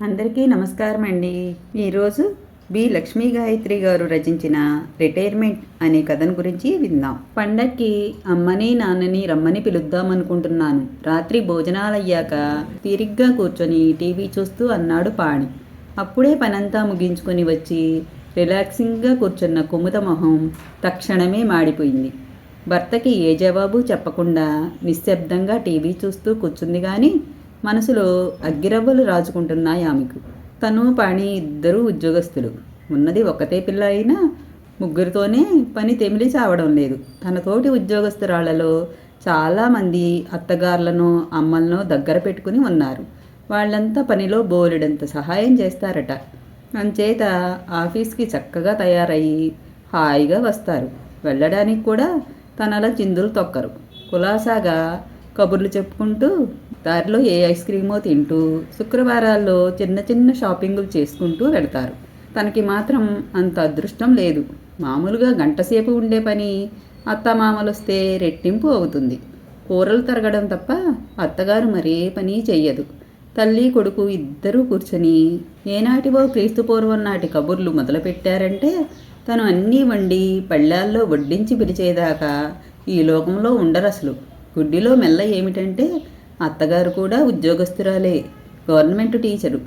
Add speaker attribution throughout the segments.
Speaker 1: అందరికీ నమస్కారం అండి ఈరోజు బి లక్ష్మీ గాయత్రి గారు రచించిన రిటైర్మెంట్ అనే కథను గురించి విందాం. పండక్కి అమ్మని నాన్నని రమ్మని పిలుద్దాం అనుకుంటున్నాను రాత్రి భోజనాలయ్యాక తీరిగ్గా కూర్చొని టీవీ చూస్తూ అన్నాడు పాణి. అప్పుడే పనంతా ముగించుకొని వచ్చి రిలాక్సింగ్గా కూర్చున్న కుముద మొహం తక్షణమే మాడిపోయింది. భర్తకి ఏ జవాబు చెప్పకుండా నిశ్శబ్దంగా టీవీ చూస్తూ కూర్చుంది కానీ మనసులో అగ్గిరవ్వలు రాజుకుంటున్నాయి ఆమెకు. తను పాణి ఇద్దరు ఉద్యోగస్తులు. ఉన్నది ఒకతే పిల్ల అయినా ముగ్గురితోనే పని తెమిలి చావడం లేదు. తన తోటి ఉద్యోగస్తురాళ్ళలో చాలామంది అత్తగారులను అమ్మలను దగ్గర పెట్టుకుని ఉన్నారు. వాళ్ళంతా పనిలో బోలెడంత సహాయం చేస్తారట. అంచేత ఆఫీస్కి చక్కగా తయారయ్యి హాయిగా వస్తారు. వెళ్ళడానికి కూడా తనలా చిందులు తొక్కరు. కులాసాగా కబుర్లు చెప్పుకుంటూ దారిలో ఏ ఐస్ క్రీమో తింటూ శుక్రవారాల్లో చిన్న చిన్న షాపింగులు చేసుకుంటూ వెళ్తారు. తనకి మాత్రం అంత అదృష్టం లేదు. మామూలుగా గంటసేపు ఉండే పని అత్తమామలు వస్తే రెట్టింపు అవుతుంది. కూరలు తరగడం తప్ప అత్తగారు మరే పని చెయ్యదు. తల్లి కొడుకు ఇద్దరూ కూర్చొని ఏనాటివో క్రీస్తు పూర్వం నాటి కబుర్లు మొదలుపెట్టారంటే తను అన్నీ వండి పళ్ళాల్లో వడ్డించి పిలిచేదాకా ఈ లోకంలో ఉండరసలు. గుడ్డిలో మెల్ల ఏమిటంటే అత్తగారు కూడా ఉద్యోగస్తురాలే గవర్నమెంట్ టీచరు.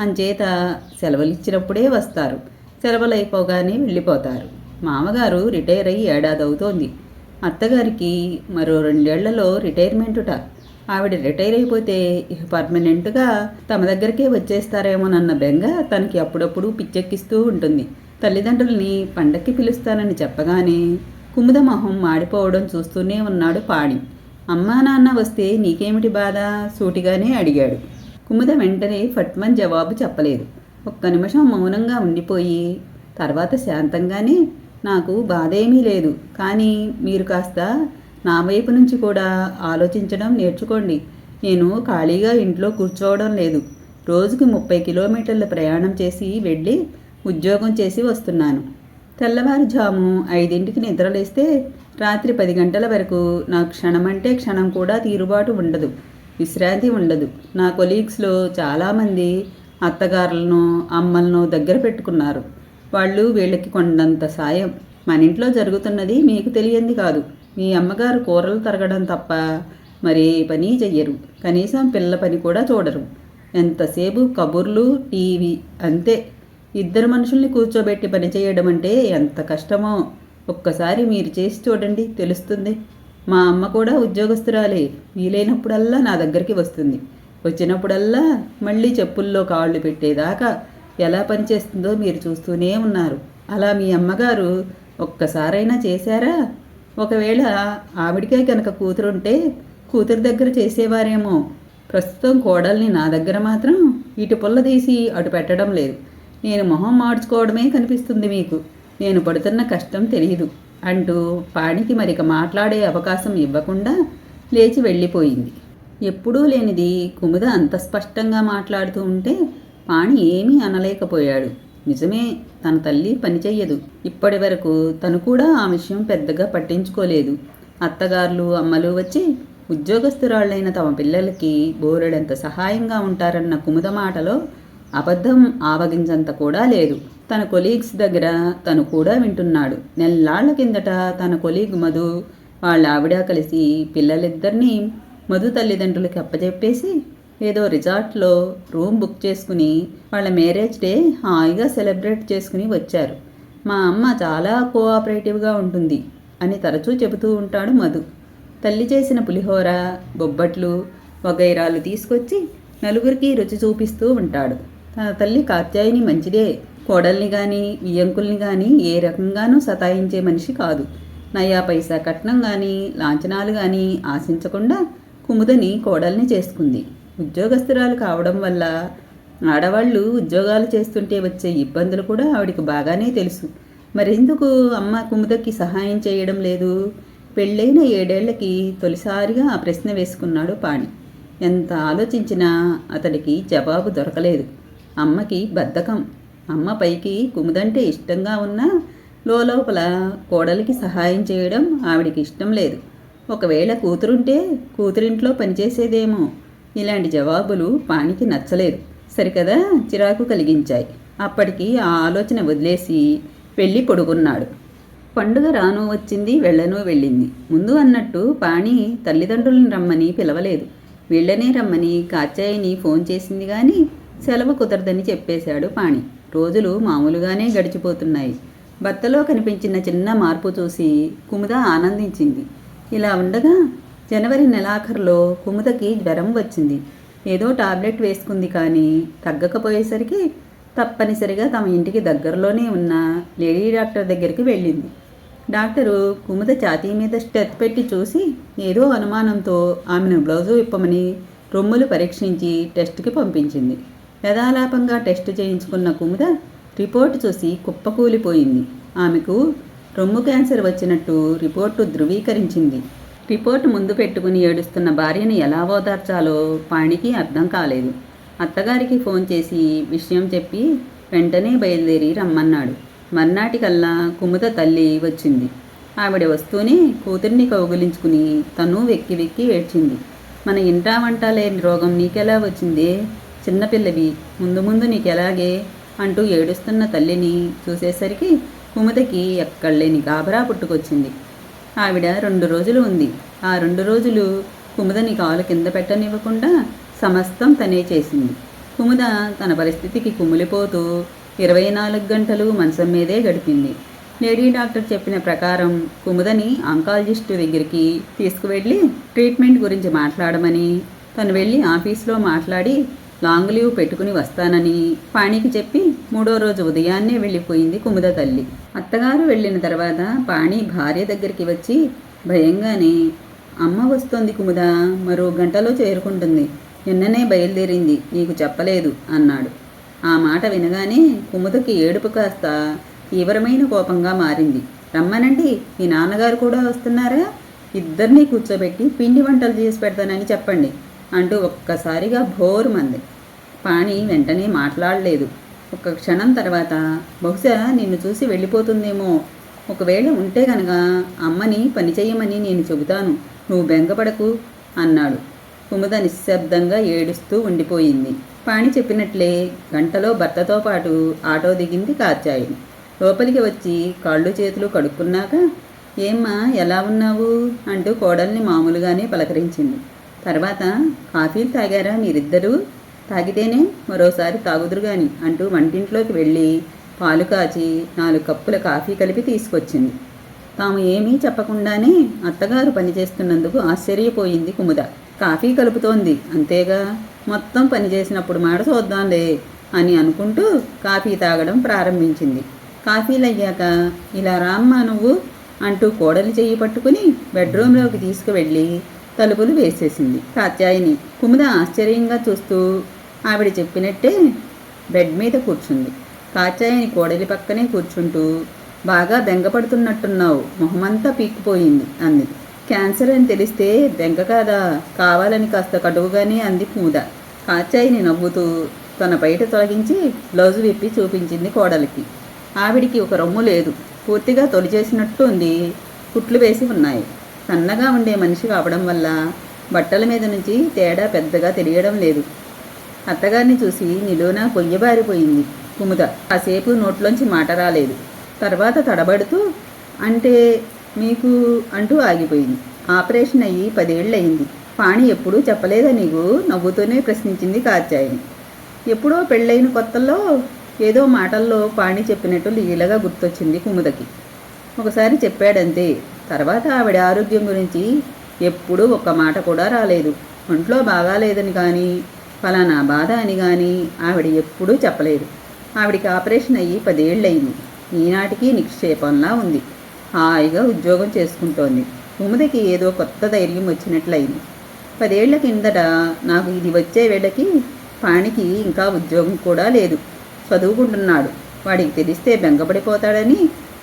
Speaker 1: అంచేత సెలవులు ఇచ్చినప్పుడే వస్తారు. సెలవులు అయిపోగానే వెళ్ళిపోతారు. మామగారు రిటైర్ అయ్యి ఏడాది అవుతోంది అత్తగారికి మరో రెండేళ్ళలో రిటైర్మెంటుట. ఆవిడ రిటైర్ అయిపోతే ఇక పర్మనెంట్గా తమ దగ్గరికే వచ్చేస్తారేమోనన్న బెంగ తనకి అప్పుడప్పుడు పిచ్చెక్కిస్తూ ఉంటుంది. తల్లిదండ్రుల్ని పండక్కి పిలుస్తానని చెప్పగానే కుముద మొహం మాడిపోవడం చూస్తూనే ఉన్నాడు పాడి అమ్మా నాన్న వస్తే నీకేమిటి బాధ? సూటిగానే అడిగాడు. కుముద వెంటనే ఫట్మన్ జవాబు చెప్పలేదు. ఒక్క నిమిషం మౌనంగా ఉండిపోయి తర్వాత శాంతంగానే నాకు బాధ ఏమీ లేదు. కానీ మీరు కాస్త నా వైపు నుంచి కూడా ఆలోచించడం నేర్చుకోండి. నేను ఖాళీగా ఇంట్లో కూర్చోవడం లేదు. రోజుకి ముప్పై కిలోమీటర్ల ప్రయాణం చేసి వెళ్ళి ఉద్యోగం చేసి వస్తున్నాను. తెల్లవారుజాము ఐదింటికి నిద్రలేస్తే రాత్రి పది గంటల వరకు నా క్షణమంటే క్షణం కూడా తీరుబాటు ఉండదు విశ్రాంతి ఉండదు. నా కొలీగ్స్లో చాలామంది అత్తగారులను అమ్మలను దగ్గర పెట్టుకున్నారు. వాళ్ళు వీళ్ళకి కొండంత సాయం. మన ఇంట్లో జరుగుతున్నది మీకు తెలియంది కాదు. మీ అమ్మగారు కూరలు తరగడం తప్ప మరే పని చెయ్యరు. కనీసం పిల్ల పని కూడా చూడరు. ఎంతసేపు కబుర్లు టీవీ అంతే. ఇద్దరు మనుషుల్ని కూర్చోబెట్టి పని చేయడం అంటే ఎంత కష్టమో. ఒక్కసారి మీరు చేసి చూడండి తెలుస్తుంది. మా అమ్మ కూడా ఉద్యోగస్తురాలే. వీలైనప్పుడల్లా నా దగ్గరికి వస్తుంది. వచ్చినప్పుడల్లా మళ్ళీ చెప్పుల్లో కాళ్ళు పెట్టేదాకా ఎలా పనిచేస్తుందో మీరు చూస్తూనే ఉన్నారు. అలా మీ అమ్మగారు ఒక్కసారైనా చేశారా? ఒకవేళ ఆవిడికే కనుక కూతురుంటే కూతురు దగ్గర చేసేవారేమో. ప్రస్తుతం కోడల్ని నా దగ్గర మాత్రం ఇటు పుల్ల తీసి అటు పెట్టడం లేదు. నేను మొహం మార్చుకోవడమే కనిపిస్తుంది మీకు. నేను పడుతున్న కష్టం తెలియదు అంటూ పాణికి మరిక మాట్లాడే అవకాశం ఇవ్వకుండా లేచి వెళ్ళిపోయింది. ఎప్పుడూ లేనిది కుముద అంత స్పష్టంగా మాట్లాడుతూ ఉంటే పాణి ఏమీ అనలేకపోయాడు. నిజమే తన తల్లి పనిచెయ్యదు ఇప్పటి వరకు తను కూడా ఆ విషయం పెద్దగా పట్టించుకోలేదు. అత్తగారులు అమ్మలు వచ్చి ఉద్యోగస్తురాళ్ళైన తమ పిల్లలకి బోరెడంత సహాయంగా ఉంటారన్న కుముద మాటలో అబద్ధం ఆవగించంత కూడా లేదు. తన కొలీగ్స్ దగ్గర తను కూడా వింటున్నాడు. నెల్లాళ్ళ కిందట తన కొలీగ్ మధు వాళ్ళ ఆవిడ కలిసి పిల్లలిద్దరినీ మధు తల్లిదండ్రులకి అప్పచెప్పేసి ఏదో రిజార్ట్లో రూమ్ బుక్ చేసుకుని వాళ్ళ మ్యారేజ్ డే హాయిగా సెలబ్రేట్ చేసుకుని వచ్చారు. మా అమ్మ చాలా కోఆపరేటివ్గా ఉంటుంది అని తరచూ చెబుతూ ఉంటాడు మధు. తల్లి చేసిన పులిహోర బొబ్బట్లు వగైరాలు తీసుకొచ్చి నలుగురికి రుచి చూపిస్తూ ఉంటాడు. తన తల్లి కాత్యాయిని మంచిదే కోడల్ని కానీ వియ్యంకుల్ని కానీ ఏ రకంగానూ సతాయించే మనిషి కాదు. నయా పైసా కట్నం కానీ లాంఛనాలు కానీ ఆశించకుండా కుముదని కోడల్ని చేసుకుంది. ఉద్యోగస్తురాలు కావడం వల్ల ఆడవాళ్ళు ఉద్యోగాలు చేస్తుంటే వచ్చే ఇబ్బందులు కూడా ఆవిడికి బాగానే తెలుసు. మరెందుకు అమ్మ కుముదకి సహాయం చేయడం లేదు? పెళ్ళైన ఏడేళ్ళకి తొలిసారిగా ఆ ప్రశ్న వేసుకున్నాడు పాణి. ఎంత ఆలోచించినా అతడికి జవాబు దొరకలేదు. అమ్మకి బద్ధకం. అమ్మ పైకి కుముదంటే ఇష్టంగా ఉన్నా లోపల కోడలికి సహాయం చేయడం ఆవిడికి ఇష్టం లేదు. ఒకవేళ కూతురుంటే కూతురింట్లో పనిచేసేదేమో. ఇలాంటి జవాబులు పానికి నచ్చలేదు. సరికదా? చిరాకు కలిగించాయి. అప్పటికి ఆ ఆలోచన వదిలేసి వెళ్ళి పడుకున్నాడు పండుగ రాను వచ్చింది వెళ్ళను వెళ్ళింది. ముందు అన్నట్టు పాణి తల్లిదండ్రులను రమ్మని పిలవలేదు. వీళ్ళనే రమ్మని కాచాయిని ఫోన్ చేసింది కానీ సెలవు కుదరదని చెప్పేశాడు పాణి. రోజులు మామూలుగానే గడిచిపోతున్నాయి. భర్తలో కనిపించిన చిన్న మార్పు చూసి కుముద ఆనందించింది. ఇలా ఉండగా జనవరి నెలాఖరులో కుముదకి జ్వరం వచ్చింది. ఏదో టాబ్లెట్ వేసుకుంది కానీ తగ్గకపోయేసరికి తప్పనిసరిగా తమ ఇంటికి దగ్గరలోనే ఉన్న లేడీ డాక్టర్ దగ్గరికి వెళ్ళింది. డాక్టరు కుముద ఛాతీ మీద స్టెత్ పెట్టి చూసి ఏదో అనుమానంతో ఆమెను బ్లౌజు విప్పమని రొమ్ములు పరీక్షించి టెస్ట్కి పంపించింది. యథాలాపంగా టెస్ట్ చేయించుకున్న కుముద రిపోర్ట్ చూసి కుప్పకూలిపోయింది. ఆమెకు రొమ్ము క్యాన్సర్ వచ్చినట్టు రిపోర్టు ధృవీకరించింది. రిపోర్ట్ ముందు పెట్టుకుని ఏడుస్తున్న భార్యను ఎలా ఓదార్చాలో పాణికి అర్థం కాలేదు. అత్తగారికి ఫోన్ చేసి విషయం చెప్పి వెంటనే బయలుదేరి రమ్మన్నాడు. మర్నాటికల్లా కుముద తల్లి వచ్చింది. ఆవిడ వస్తూనే కూతుర్ని కౌగులించుకుని తను వెక్కి వెక్కి ఏడ్చింది. మన ఇంటా వంట లేని రోగం నీకెలా వచ్చిందే? చిన్నపిల్లవి ముందు ముందు నీకెలాగే? అంటూ ఏడుస్తున్న తల్లిని చూసేసరికి కుముదకి ఎక్కడలేని గాబరా పుట్టుకొచ్చింది. ఆవిడ రెండు రోజులు ఉంది. ఆ రెండు రోజులు కుముదని కాలు కింద పెట్టనివ్వకుండా సమస్తం తనే చేసింది. కుముద తన పరిస్థితికి కుమిలిపోతూ ఇరవై నాలుగు గంటలు మంచం మీదే గడిపింది. లేడీ డాక్టర్ చెప్పిన ప్రకారం కుముదని ఆంకాలజిస్టు దగ్గరికి తీసుకువెళ్ళి ట్రీట్మెంట్ గురించి మాట్లాడమని తను వెళ్ళి ఆఫీస్లో మాట్లాడి లాంగ్ లీవ్ పెట్టుకుని వస్తానని పాణికి చెప్పి మూడో రోజు ఉదయాన్నే వెళ్ళిపోయింది కుముద తల్లి. అత్తగారు వెళ్ళిన తర్వాత పాణి భార్య దగ్గరికి వచ్చి భయంగానే అమ్మ వస్తోంది కుముద మరో గంటలో చేరుకుంటుంది. నిన్ననే బయలుదేరింది నీకు చెప్పలేదు అన్నాడు. ఆ మాట వినగానే కుముదకి ఏడుపు కాస్త తీవ్రమైన కోపంగా మారింది. రమ్మనండి మీ నాన్నగారు కూడా వస్తున్నారా? ఇద్దరినీ కూర్చోబెట్టి పిండి వంటలు చేసి పెడతానని చెప్పండి. అంటూ ఒక్కసారిగా భోరు మంది. పాణి వెంటనే మాట్లాడలేదు. ఒక క్షణం తర్వాత బహుశా నిన్ను చూసి వెళ్ళిపోతుందేమో. ఒకవేళ ఉంటే గనక అమ్మని పని చేయమని నేను చెబుతాను. నువ్వు బెంగపడకు అన్నాడు. కుముద నిశ్శబ్దంగా ఏడుస్తూ ఉండిపోయింది. పాణి చెప్పినట్లే గంటలో భర్తతో పాటు ఆటో దిగింది కాచాయి లోపలికి వచ్చి కాళ్ళు చేతులు కడుక్కున్నాక ఏమ్మా ఎలా ఉన్నావు? అంటూ కోడల్ని మామూలుగానే పలకరించింది. తర్వాత కాఫీలు తాగారా మీరిద్దరూ? తాగితేనే మరోసారి తాగుదురు గాని అంటూ వంటింట్లోకి వెళ్ళి పాలు కాచి నాలుగు కప్పుల కాఫీ కలిపి తీసుకొచ్చింది. తాము ఏమీ చెప్పకుండానే అత్తగారు పనిచేస్తున్నందుకు ఆశ్చర్యపోయింది కుముద. కాఫీ కలుపుతోంది. అంతేగా? మొత్తం పనిచేసినప్పుడు మాట చూద్దాంలే అని అనుకుంటూ కాఫీ తాగడం ప్రారంభించింది. కాఫీలు అయ్యాక ఇలా రామ్మా నువ్వు అంటూ కోడలు చేయి పట్టుకుని బెడ్రూమ్లోకి తీసుకువెళ్ళి తలుపులు వేసేసింది. కాత్యాయిని కుముద ఆశ్చర్యంగా చూస్తూ ఆవిడ చెప్పినట్టే బెడ్ మీద కూర్చుంది. కాచాయిని కోడలి పక్కనే కూర్చుంటూ బాగా బెంగపడుతున్నట్టున్నావు. మొహమంతా పీక్కుపోయింది అంది. క్యాన్సర్ అని తెలిస్తే బెంగ కాదా? కావాలని కాస్త కడువుగానే అంది కుముద. కాచాయిని నవ్వుతూ తన బయట తొలగించి బ్లౌజు విప్పి చూపించింది కోడలికి. ఆవిడికి ఒక రొమ్ము లేదు. పూర్తిగా తొలిచేసినట్టు ఉంది. కుట్లు వేసి ఉన్నాయి. సన్నగా ఉండే మనిషి కావడం వల్ల బట్టల మీద నుంచి తేడా పెద్దగా తెలియడం లేదు. అత్తగారిని చూసి నిలువున కొయ్యబారిపోయింది కుముద. కాసేపు నోట్లోంచి మాట రాలేదు. తర్వాత తడబడుతూ అంటే మీకు అంటూ ఆగిపోయింది. ఆపరేషన్ అయ్యి పదేళ్ళయింది. పాణి ఎప్పుడూ చెప్పలేదా నీకు నవ్వుతూనే ప్రశ్నించింది కాచాయిని ఎప్పుడో పెళ్ళైన కొత్తల్లో ఏదో మాటల్లో పాణి చెప్పినట్టు లీలగా గుర్తొచ్చింది కుముదకి. ఒకసారి చెప్పాడంతే. తర్వాత ఆవిడ ఆరోగ్యం గురించి ఎప్పుడూ ఒక్క మాట కూడా రాలేదు. ఒంట్లో బాగాలేదని కానీ ఫలానా బాధ అని కానీ ఆవిడ ఎప్పుడూ చెప్పలేదు. ఆవిడికి ఆపరేషన్ అయ్యి పదేళ్ళయింది. ఈనాటికి నిక్షేపంలా ఉంది. హాయిగా ఉద్యోగం చేసుకుంటోంది. కుముదకి ఏదో కొత్త ధైర్యం వచ్చినట్లయింది. పదేళ్ళ కిందట నాకు ఇది వచ్చే వేళకి పాణికి ఇంకా ఉద్యోగం కూడా లేదు. చదువుకుంటున్నాడు. వాడికి తెలిస్తే బెంగపడిపోతాడని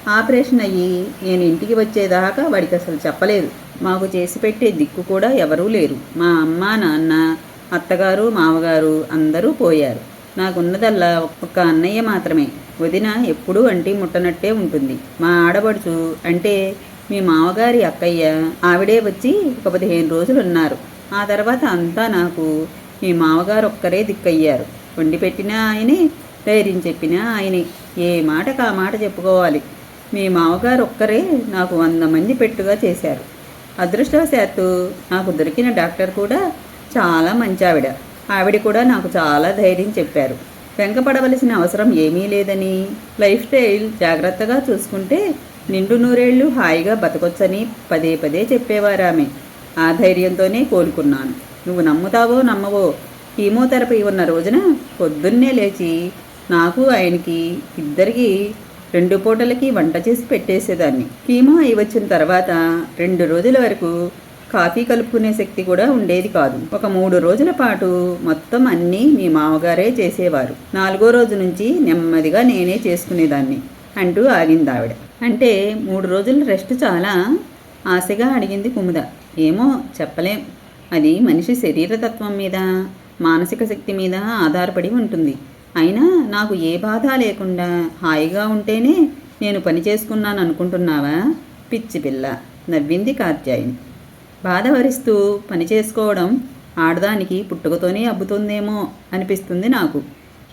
Speaker 1: ఆపరేషన్ అయ్యి నేను ఇంటికి వచ్చేదాకా వాడికి అసలు చెప్పలేదు. మాకు చేసి పెట్టే దిక్కు కూడా ఎవరూ లేరు. మా అమ్మ నాన్న అత్తగారు మామగారు అందరూ పోయారు. నాకున్నదల్లా ఒక్క అన్నయ్య మాత్రమే. వదిన ఎప్పుడూ అంటి ముట్టనట్టే ఉంటుంది. మా ఆడబడుచు అంటే మీ మామగారి అక్కయ్య ఆవిడే వచ్చి ఒక పదిహేను రోజులు ఉన్నారు. ఆ తర్వాత అంతా నాకు మీ మామగారు ఒక్కరే దిక్కయ్యారు. వండి పెట్టినా ఆయనే ధైర్యం చెప్పినా ఆయనే. ఏ మాటకు ఆ మాట చెప్పుకోవాలి? మీ మామగారు ఒక్కరే నాకు వంద మంది పెట్టుగా చేశారు. అదృష్టవశాత్తు నాకు దొరికిన డాక్టర్ కూడా చాలా మంచి ఆవిడ ఆవిడ కూడా నాకు చాలా ధైర్యం చెప్పారు. వెంకపడవలసిన అవసరం ఏమీ లేదని లైఫ్ స్టైల్ జాగ్రత్తగా చూసుకుంటే నిండు నూరేళ్ళు హాయిగా బతకొచ్చని పదే పదే చెప్పేవారు ఆమె ఆ ధైర్యంతోనే కోలుకున్నాను. నువ్వు నమ్ముతావో నమ్మవో కీమోథెరపీ ఉన్న రోజున పొద్దున్నే లేచి నాకు ఆయనకి ఇద్దరికి రెండు పూటలకి వంట చేసి పెట్టేసేదాన్ని. కీమో అయి వచ్చిన తర్వాత రెండు రోజుల వరకు కాఫీ కలుపుకునే శక్తి కూడా ఉండేది కాదు. ఒక మూడు రోజుల పాటు మొత్తం అన్నీ మీ మామగారే చేసేవారు. నాలుగో రోజు నుంచి నెమ్మదిగా నేనే చేసుకునేదాన్ని అంటూ ఆగింది ఆవిడ. అంటే మూడు రోజుల రెస్ట్ చాలా ఆశగా అడిగింది కుముద. ఏమో చెప్పలేం. అది మనిషి శరీరతత్వం మీద మానసిక శక్తి మీద ఆధారపడి ఉంటుంది. అయినా నాకు ఏ బాధ లేకుండా హాయిగా ఉంటేనే నేను పని చేసుకున్నాను అనుకుంటున్నావా? పిచ్చి పిల్ల నవ్వింది కాత్యాయిని బాధ వరిస్తూ పని చేసుకోవడం ఆడదానికి పుట్టుకతోనే అబ్బుతుందేమో అనిపిస్తుంది నాకు.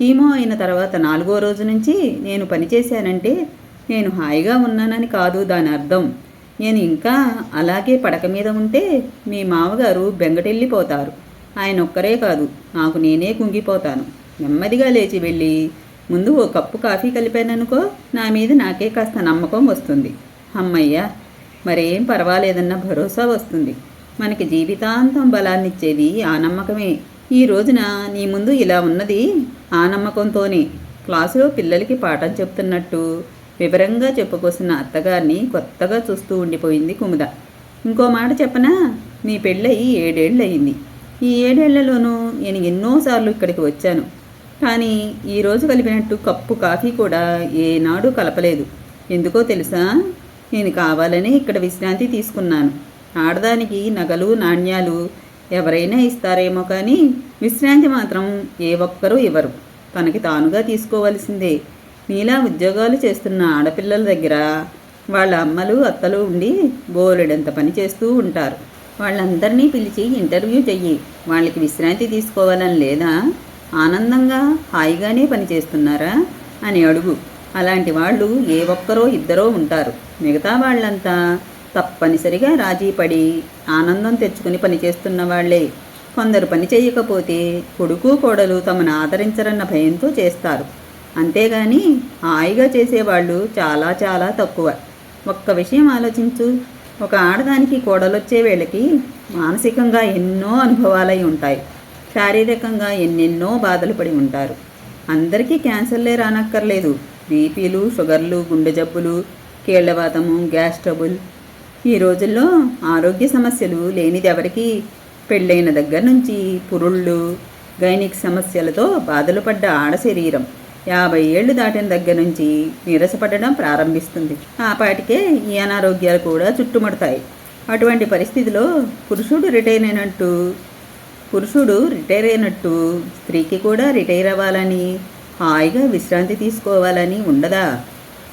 Speaker 1: హీమో అయిన తర్వాత నాలుగో రోజు నుంచి నేను పని చేశానంటే నేను హాయిగా ఉన్నానని కాదు దాని అర్థం. నేను ఇంకా అలాగే పడక మీద ఉంటే మీ మామగారు బెంగటెళ్ళిపోతారు. ఆయన ఒక్కరే కాదు నాకు నేనే కుంగిపోతాను. నెమ్మదిగా లేచి వెళ్ళి ముందు ఓ కప్పు కాఫీ కలిపాననుకో నా మీద నాకే కాస్త నమ్మకం వస్తుంది. అమ్మయ్యా మరేం పర్వాలేదన్న భరోసా వస్తుంది. మనకి జీవితాంతం బలాన్నిచ్చేది ఆ నమ్మకమే. ఈ రోజున నీ ముందు ఇలా ఉన్నది ఆ నమ్మకంతోనే. క్లాసులో పిల్లలకి పాఠం చెప్తున్నట్టు వివరంగా చెప్పుకొస్తున్న అత్తగారిని కొత్తగా చూస్తూ ఉండిపోయింది కుముద. ఇంకో మాట చెప్పనా? నీ పెళ్ళయి ఏడేళ్ళు అయింది ఈ ఏడేళ్ళలోనూ నేను ఎన్నోసార్లు ఇక్కడికి వచ్చాను. కానీ ఈరోజు కలిపినట్టు కప్పు కాఫీ కూడా ఏనాడు కలపలేదు. ఎందుకో తెలుసా? నేను కావాలని ఇక్కడ విశ్రాంతి తీసుకున్నాను. ఆడదానికి నగలు నాణ్యాలు ఎవరైనా ఇస్తారేమో కానీ విశ్రాంతి మాత్రం ఏ ఒక్కరూ ఇవ్వరు. తనకి తానుగా తీసుకోవలసిందే. నీలా ఉద్యోగాలు చేస్తున్న ఆడపిల్లల దగ్గర వాళ్ళ అమ్మలు అత్తలు ఉండి బోలెడంత పని చేస్తూ ఉంటారు. వాళ్ళందరినీ పిలిచి ఇంటర్వ్యూ చెయ్యి. వాళ్ళకి విశ్రాంతి తీసుకోవాలని లేదా? ఆనందంగా హాయిగానే పని చేస్తున్నారా అని అడుగు. అలాంటి వాళ్ళు ఏ ఒక్కరో ఇద్దరో ఉంటారు. మిగతా వాళ్ళంతా తప్పనిసరిగా రాజీ పడి ఆనందం తెచ్చుకుని పనిచేస్తున్న వాళ్ళే కొందరు పని చేయకపోతే కొడుకు కోడలు తమను ఆదరించరన్న భయంతో చేస్తారు. అంతేగాని హాయిగా చేసేవాళ్ళు చాలా చాలా తక్కువ. ఒక్క విషయం ఆలోచించు. ఒక ఆడదానికి కోడలొచ్చే వేళకి మానసికంగా ఎన్నో అనుభవాలై ఉంటాయి. శారీరకంగా ఎన్నెన్నో బాధలు పడి ఉంటారు. అందరికీ క్యాన్సర్లే రానక్కర్లేదు. బీపీలు షుగర్లు గుండె జబ్బులు కీళ్ళవాతము గ్యాస్ ట్రబుల్. ఈ రోజుల్లో ఆరోగ్య సమస్యలు లేనిది ఎవరికి పెళ్ళైన దగ్గర నుంచి పురుళ్ళు గైనిక్ సమస్యలతో బాధలు పడ్డ ఆడ శరీరం యాభై ఏళ్ళు దాటిన దగ్గర నుంచి నీరసపడడం ప్రారంభిస్తుంది. ఆ పాటికే ఈ అనారోగ్యాలు కూడా చుట్టుముడతాయి. అటువంటి పరిస్థితిలో పురుషుడు రిటైర్ అయినట్టు పురుషుడు రిటైర్ అయినట్టు స్త్రీకి కూడా రిటైర్ అవ్వాలని హాయిగా విశ్రాంతి తీసుకోవాలని ఉండదా?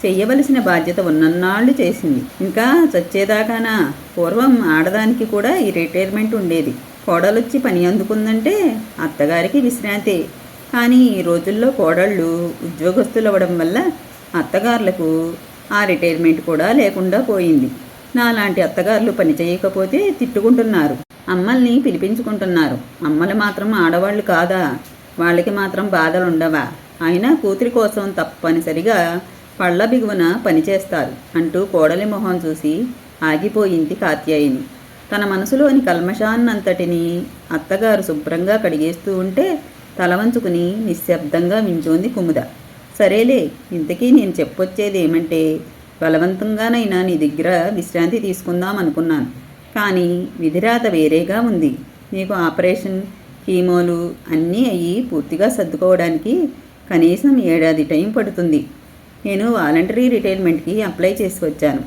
Speaker 1: చెయ్యవలసిన బాధ్యత ఉన్నన్నాళ్ళు చేసింది. ఇంకా చచ్చేదాకానా? పూర్వం ఆడదానికి కూడా ఈ రిటైర్మెంట్ ఉండేది. కోడలొచ్చి పని అందుకుందంటే అత్తగారికి విశ్రాంతి. కానీ ఈ రోజుల్లో కోడళ్ళు ఉద్యోగస్తులు అవ్వడం వల్ల అత్తగారులకు ఆ రిటైర్మెంట్ కూడా లేకుండా పోయింది. నాలాంటి అత్తగారులు పని చేయకపోతే తిట్టుకుంటున్నారు. అమ్మల్ని పిలిపించుకుంటున్నారు. అమ్మలు మాత్రం ఆడవాళ్ళు కాదా? వాళ్ళకి మాత్రం బాధలు ఉండవా అయినా కూతురి కోసం తప్పనిసరిగా పళ్ళ బిగువన పనిచేస్తారు అంటూ కోడలి మొహం చూసి ఆగిపోయింది కాత్యాయిని. తన మనసులోని కల్మషాన్నంతటిని అత్తగారు శుభ్రంగా కడిగేస్తూ ఉంటే తల వంచుకుని నిశ్శబ్దంగా వించోంది కుముద. సరేలే ఇంతకీ నేను చెప్పొచ్చేది ఏమంటే బలవంతంగానైనా నీ దగ్గర విశ్రాంతి తీసుకుందాం అనుకున్నాను కానీ విధిరాత వేరేగా ఉంది. నీకు ఆపరేషన్ కీమోలు అన్నీ అయ్యి పూర్తిగా సర్దుకోవడానికి కనీసం ఏడాది టైం పడుతుంది. నేను వాలంటరీ రిటైర్మెంట్కి అప్లై చేసి వచ్చాను.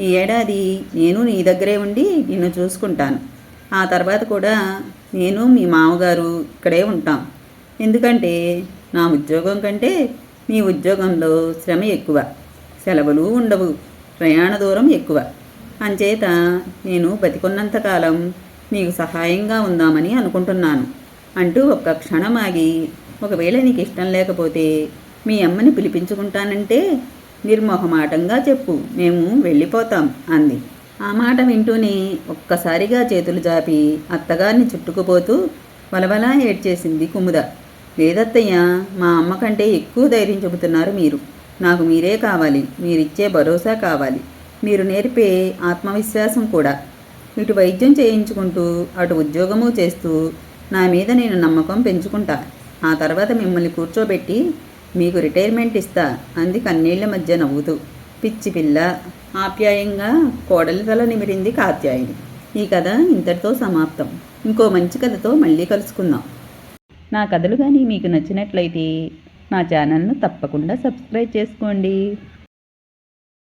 Speaker 1: ఈ ఏడాది నేను నీ దగ్గరే ఉండి నిన్ను చూసుకుంటాను. ఆ తర్వాత కూడా నేను మీ మామగారు ఇక్కడే ఉంటాం. ఎందుకంటే నా ఉద్యోగం కంటే మీ ఉద్యోగంలో శ్రమ ఎక్కువ. సెలవులు ఉండవు. ప్రయాణ దూరం ఎక్కువ. అంచేత నేను బతికున్నంతకాలం నీకు సహాయంగా ఉందామని అనుకుంటున్నాను. అంటూ ఒక్క క్షణం ఆగి ఒకవేళ నీకు ఇష్టం లేకపోతే మీ అమ్మని పిలిపించుకుంటానంటే నిర్మోహమాటంగా చెప్పు మేము వెళ్ళిపోతాం అంది. ఆ మాట వింటూనే ఒక్కసారిగా చేతులు జాపి అత్తగారిని చుట్టుకుపోతూ వలవలా ఏడ్చేసింది కుముద. లేదత్తయ్య మా అమ్మ కంటే ఎక్కువ ధైర్యం చెబుతున్నారు మీరు. నాకు మీరే కావాలి మీరిచ్చే భరోసా కావాలి. మీరు నేర్పే ఆత్మవిశ్వాసం కూడా. ఇటు వైద్యం చేయించుకుంటూ అటు ఉద్యోగము చేస్తూ నా మీద నేను నమ్మకం పెంచుకుంటా. ఆ తర్వాత మిమ్మల్ని కూర్చోబెట్టి మీకు రిటైర్మెంట్ ఇస్తా అంది కన్నీళ్ళ మధ్య నవ్వుతూ. పిచ్చి పిల్ల ఆప్యాయంగా కోడలి తల నిమిరింది కాత్యాయని. ఈ కథ ఇంతటితో సమాప్తం. ఇంకో మంచి కథతో మళ్ళీ కలుసుకుందాం. నా కథలు కానీ మీకు నచ్చినట్లయితే నా ఛానల్ను తప్పకుండా సబ్స్క్రైబ్ చేసుకోండి.